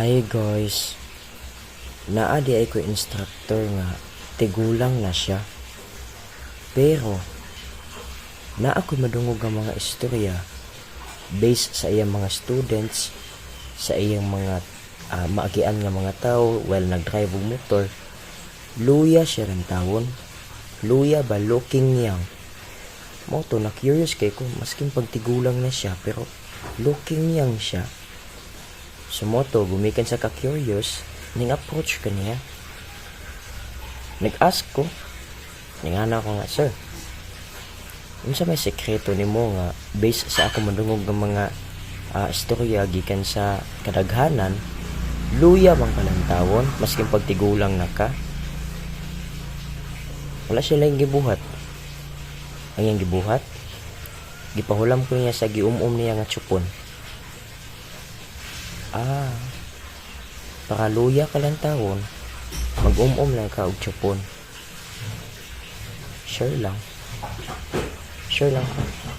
Hi guys. Naadi ay ko instructor nga tigulang na siya. Pero naa ko madungog ang mga istorya based sa iyang mga students, sa iyang mga ah, maagian nga mga tao while nagdrive og motor. Luya siya rin tawon. Luya ba looking young. Mo na curious kay ko maskin pagtigulang na siya pero looking young siya. Sumoto, gumikan sa ka-curious, ning approach ka niya. Nag-ask ko, ningana ko nga, Sir, unsa may sekreto nimo nga based sa ako madungog ng mga ah, istorya gikan sa kadaghanan luya bang kalantawon maskin pagtigulang na ka? Wala sila yung gibuhat. Ang iyang gibuhat gipahulam ko niya sa giumum niya nga tsupon Ah. Para luya ka lang taon, mag-umum lang ka og tsupon. Sure lang. Sure lang ka.